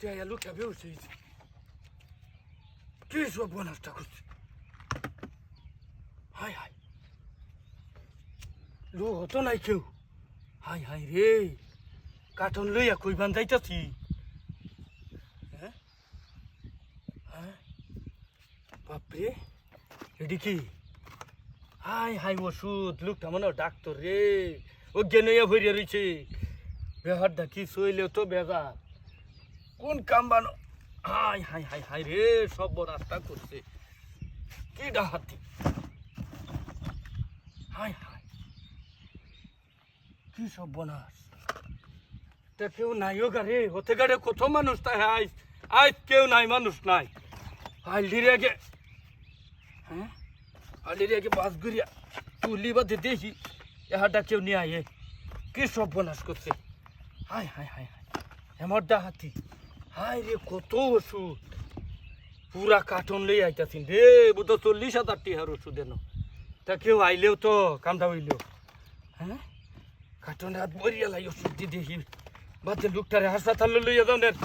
লোকটা বেউছে কি সব বনাসটা করছে হাই হাই লো হতো নাই কেউ হাই হাই রে কার্টন লইয়া কই বান যাইতাছি হ্যাঁ হ্যাঁ বাপরে এটি কি হাই হাই ওষুধ লোকটা মনে হয় ডাক্তার রে ও গেনইয়া ভরিয়া রয়েছে বেহারটা কি সইলেও তো বেজার কোন কাম বানো? হাই হাই হাই হাই রে, সব রাস্তা করছে। কি ডাহাতি। High high. কি সব বনাস? তা কেউ নাই ও গারে হতে গাড়ে কত মানুষ তাই আজ আজ কেউ নাই, মানুষ নাই। আইলি রেগে হ্যাঁ? আইলি রেগে বাস ঘুরিয়া তুলি বাদে দেখি, এহাটা কেউ নিয়ে আয়ে। কি সব বনাস করছে? হাই হাই হাই হাই। এমর ডাহাতি। হাই রে কত ওষুধ? পুরা কার্টন লই আইতাছিন রে বুধ চল্লিশ হাজার টিহার ওষুধ এনো। তা কেউ আইলেও তো কামটা হইলেও। হ্যাঁ? কার্টন রাত বরিয়া লাই ওষুধ দি দেখি। বাদে লোকটারে হাসপাতাল লইয়া যাও নেন!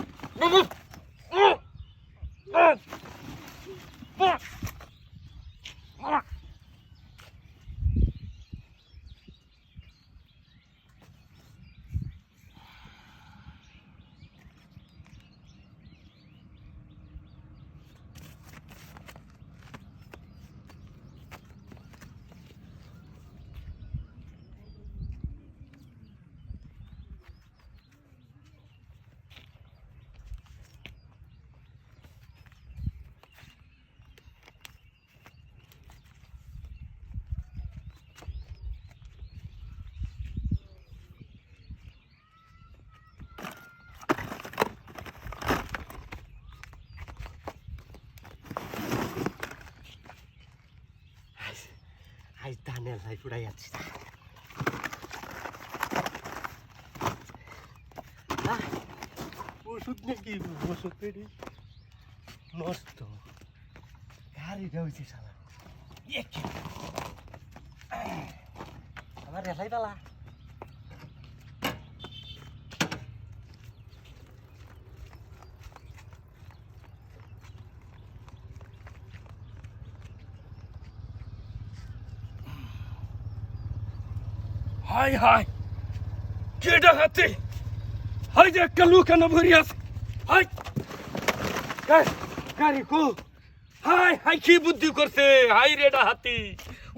আজ ধানের লাই ফুড়াই আছি ওষুধ নাকি? ওষুধ পেড়ি নষ্ট গাড়িটা হয়েছে সালা। আমার রেলাই পালা। High high. কে ডাকাতে? হাই যে একটা লোক এনে ভরি আছে। হাই। গাড়ি কো। হাই হাই, কি বুদ্ধি করছে? হাই রে ডাহাতি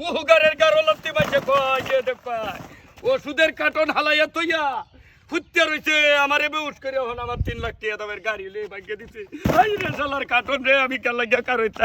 ও গারের গারো লাগতে পাইছে কয় যে দেখ পায় ওষুধের কার্টন হালাইয়া তৈয়া ফুটতে রইছে। আমারে বেউস করে হন আমার তিন লাখ টাকা দামের গাড়ি লে ভাগ্য দিছে। হাই রে শালার কার্টন রে, আমি কাল লাগিয়া কার